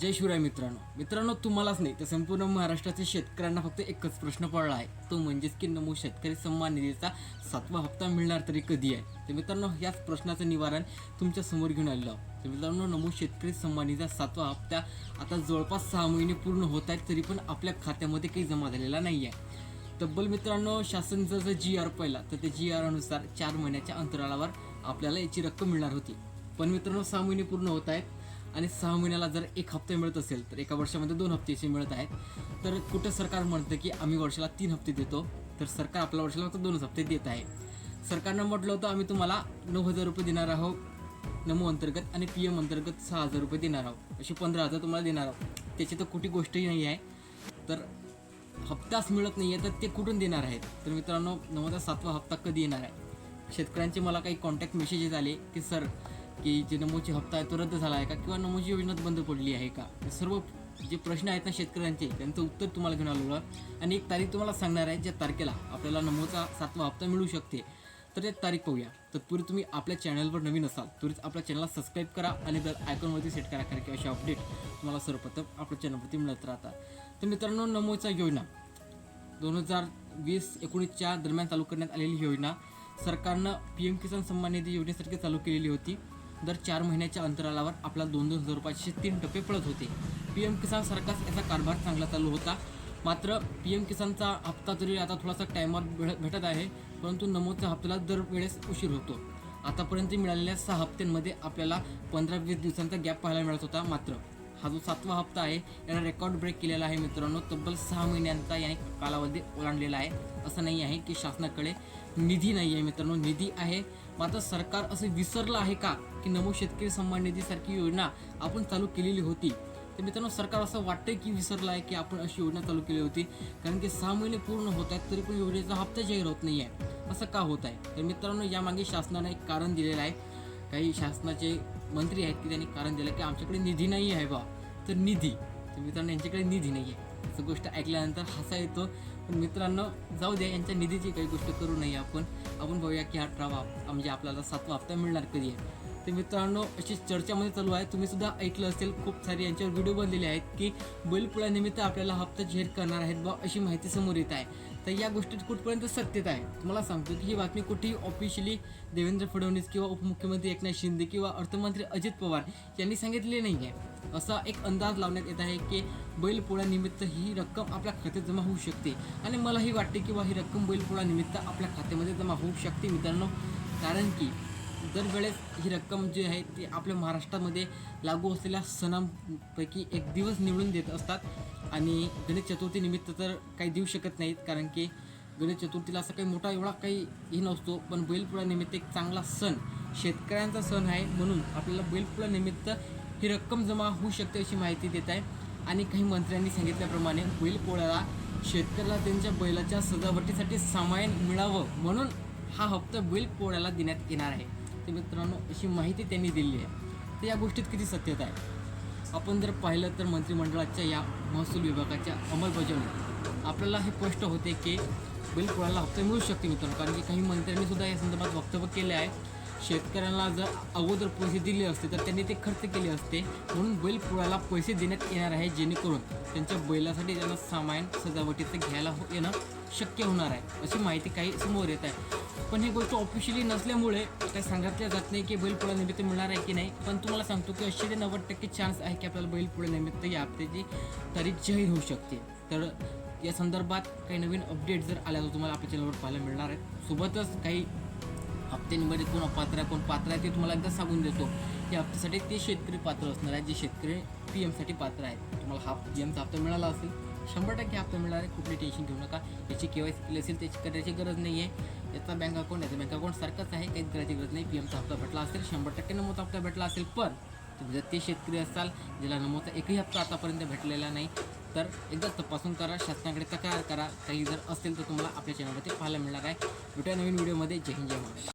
जय शिवराय मित्रांनो. मित्रांनो तुम्हालाच नाही तर संपूर्ण महाराष्ट्रातील शेतकऱ्यांना फक्त एकच प्रश्न पडला आहे. तो म्हणजेच की नमो शेतकरी सन्मान निधीचा सातवा हप्ता मिळणार तरी कधी आहे? तर मित्रांनो याच प्रश्नाचं निवारण तुमच्यासमोर घेऊन आलेलो आहोत. तर मित्रांनो नमो शेतकरी सन्मान निधीचा सातवा हप्ता आता जवळपास सहा महिने पूर्ण होत आहेत तरी पण आपल्या खात्यामध्ये काही जमा झालेला नाही आहे. तब्बल मित्रांनो शासनचा जर जी आर पहिला तर त्या जी आरनुसार चार महिन्याच्या अंतराळावर आपल्याला याची रक्कम मिळणार होती. पण मित्रांनो सहा महिने पूर्ण होत आहेत आणि सहा महिन्याला जर एक हप्ते मिळत असेल तर एका वर्षामध्ये दोन हप्ते असे मिळत आहेत. तर कुठं सरकार म्हणतं की आम्ही वर्षाला तीन हप्ते देतो तर सरकार आपल्या वर्षाला फक्त दोनच हप्ते देत आहे. सरकारनं म्हटलं होतं आम्ही तुम्हाला नऊ हजार रुपये देणार आहोत नमो अंतर्गत आणि पी एम अंतर्गत सहा हजार रुपये देणार आहोत. असे पंधरा हजार तुम्हाला देणार आहोत. त्याची तर कुठे गोष्टही नाही आहे. तर हप्ताच मिळत नाही आहे तर ते कुठून देणार आहेत? तर मित्रांनो नमोदा सातवा हप्ता कधी येणार आहे? शेतकऱ्यांचे मला काही कॉन्टॅक्ट मेसेजेस आले की सर की जे नमोची हप्ता आहे तो रद्द झाला आहे का? किंवा नमोची योजना बंद पडली आहे का? सर्व जे प्रश्न आहेत ना शेतकऱ्यांचे त्यांचं उत्तर तुम्हाला घेऊन आलेलो आणि एक तारीख तुम्हाला सांगणार आहे ज्या तारखेला आपल्याला नमोचा सातवा हप्ता मिळू शकते. तर ते तारीख पाहूया. तत्पूर्वी तुम्ही आपल्या चॅनलवर नवीन असाल तरीच आपल्या चॅनलला सबस्क्राईब करा आणि बेल आयकॉनवरती सेट करा कारण की असे अपडेट तुम्हाला सर्वप्रथम आपल्या चॅनलवरती मिळत राहतात. तर मित्रांनो नमोचा योजना. दोन हजार वीस एकोणीसच्या दरम्यान चालू करण्यात आलेली योजना. सरकारनं पी एम किसान सन्मान निधी योजनेसारखी चालू केलेली होती. दर चार महिन्याच्या अंतरालावर आपल्याला दोन दोन हजार रुपयाचे तीन टप्पे पडत होते. पी एम किसान सारखाच याचा कारभार चांगला चालू होता. मात्र पी एम किसानचा हप्ता तरी आता थोडासा टायमावर भेट भेटत आहे. परंतु नमोदच्या हप्त्याला दरवेळेस उशीर होतो. आतापर्यंत मिळालेल्या सहा हप्त्यांमध्ये आपल्याला पंधरा वीस दिवसांचा गॅप पाहायला मिळत होता. मात्र हा जो सातवा हप्ता आहे यानं रेकॉर्ड ब्रेक केलेला आहे मित्रांनो. तब्बल सहा महिन्यांचा याने कालावधी ओलांडलेला आहे. असं नाही आहे की शासनाकडे निधी नाही आहे मित्रांनो. निधी आहे. मात्र सरकार असं विसरलं आहे का की नमो शेतकरी सन्मान निधीसारखी योजना आपण चालू केलेली होती? तर मित्रांनो सरकार असं वाटतंय की विसरलं आहे की आपण अशी योजना चालू केली होती. कारण की सहा महिने पूर्ण होत आहेत तरी पण योजनेचा हप्ता जाहीर होत नाही आहे असं का होत आहे? तर मित्रांनो यामागे शासनानं एक कारण दिलेलं आहे. काही शासनाचे मंत्री आहेत की त्यांनी कारण दिलं की आमच्याकडे निधी नाही आहे बा तर निधी. तर मित्रांनो यांच्याकडे निधी नाही आहे असं गोष्ट ऐकल्यानंतर हसा येतो. पण मित्रांनो जाऊ द्या यांच्या निधीची काही गोष्ट करू नये आपण. आपण बघूया की अठरावा म्हणजे आपल्याला सातवा हप्ता मिळणार कधी आहे. तर मित्रांनो अशी चर्चामध्ये चालू आहे. तुम्ही सुद्धा ऐकलं असेल खूप सारे यांच्यावर व्हिडिओ बनलेले आहेत की बैलपोळ्यानिमित्त आपल्याला हप्ता जाहीर करणार आहेत बा अशी माहिती समोर येत आहे. तर या गोष्टीत कुठपर्यंत सत्यता आहे? तुम्हाला सांगतो की ही बातमी कुठेही ऑफिशियली देवेंद्र फडणवीस किंवा उपमुख्यमंत्री एकनाथ शिंदे किंवा अर्थमंत्री अजित पवार यांनी सांगितले नाही आहे. असा एक अंदाज लावण्यात येत आहे की बैलपोळ्यानिमित्त ही रक्कम आपल्या खात्यात जमा होऊ शकते. आणि मलाही वाटते की बा ही रक्कम बैलपोळ्यानिमित्त आपल्या खात्यामध्ये जमा होऊ शकते मित्रांनो. कारण की दरवेळेस ही रक्कम जी आहे ती आपल्या महाराष्ट्रामध्ये लागू असलेल्या सणांपैकी एक दिवस निवडून देत असतात. आणि गणेश चतुर्थीनिमित्त तर काही देऊ शकत नाहीत कारण की गणेश चतुर्थीला असा काही मोठा एवढा काही हे नसतो पण बैलपोळ्यानिमित्त एक चांगला सण शेतकऱ्यांचा सण आहे म्हणून आपल्याला बैलपोळ्यानिमित्त ही रक्कम जमा होऊ शकते अशी माहिती देत आहे. आणि काही मंत्र्यांनी सांगितल्याप्रमाणे बैलपोळ्याला शेतकऱ्याला त्यांच्या बैलाच्या सजावटीसाठी सामायन मिळावं म्हणून हा हप्ता बैलपोळ्याला देण्यात येणार आहे. विद्यार्थी मित्रांनो अशी माहिती त्यांनी दिली आहे. तर या गोष्टीत किती सत्यता आहे? आपण जर पाहिलं तर मंत्रिमंडळाच्या या महसूल विभागाच्या अंमलबजावणी आपल्याला हे स्पष्ट होते की बिल कोणाला हप्ते मिळू शकते मित्रांनो. कारण की काही मंत्र्यांनी सुद्धा या संदर्भात वक्तव्य केले आहे. शेतकऱ्यांना जर अगोदर पैसे दिले असते तर त्यांनी ते खर्च केले असते. म्हणून बैलपोळ्याला पैसे देण्यात येणार आहे जेणेकरून त्यांच्या बैलासाठी त्यांना सामान सजावटीचं घ्यायला हो येणं शक्य होणार आहे अशी माहिती काही समोर येत आहे. पण ही गोष्ट ऑफिशियली नसल्यामुळे काही सांगितल्या जात नाही की बैलपोळा निमित्त मिळणार आहे की नाही. पण तुम्हाला सांगतो की असे ते नव्वद टक्के चान्स आहे की आपल्याला बैलपोळ्या निमित्त या हप्त्याची तारीख जाहीर होऊ शकते. तर या संदर्भात काही नवीन अपडेट जर आल्या तर तुम्हाला आपल्या चॅनलवर पाहायला मिळणार आहे. सोबतच काही हप्त्यांमध्ये कोण अपात्र आहे कोण पात्र आहे ते तुम्हाला एकदा सांगून देतो. या हप्त्यासाठी ते शेतकरी पात्र असणार आहे जे शेतकरी पी एमसाठी पात्र आहेत. तुम्हाला हा पी एमचा हप्ता मिळाला असेल शंभर टक्के हप्ता मिळणार आहे कुठली टेन्शन घेऊ नका. याची के वाय सी केली असेल त्याची करायची गरज नाही आहे याचा बँक अकाउंट याचा बँक अकाउंट सारखंच आहे काहीच करायची गरज नाही. पी एमचा हप्ता भेटला असेल शंभर टक्के नमोचा हप्ता भेटला असेल पण तुम्ही जर ते शेतकरी असाल ज्याला नमोचा एकही हप्ता आतापर्यंत भेटलेला नाही तर एकदा तपासून करा शासनाकडे तक्रार करा. काही जर असेल तर तुम्हाला आपल्या चॅनलवरती पाहायला मिळणार आहे. भेटूया नवीन व्हिडिओमध्ये जय हिंद जय महाराष्ट्र.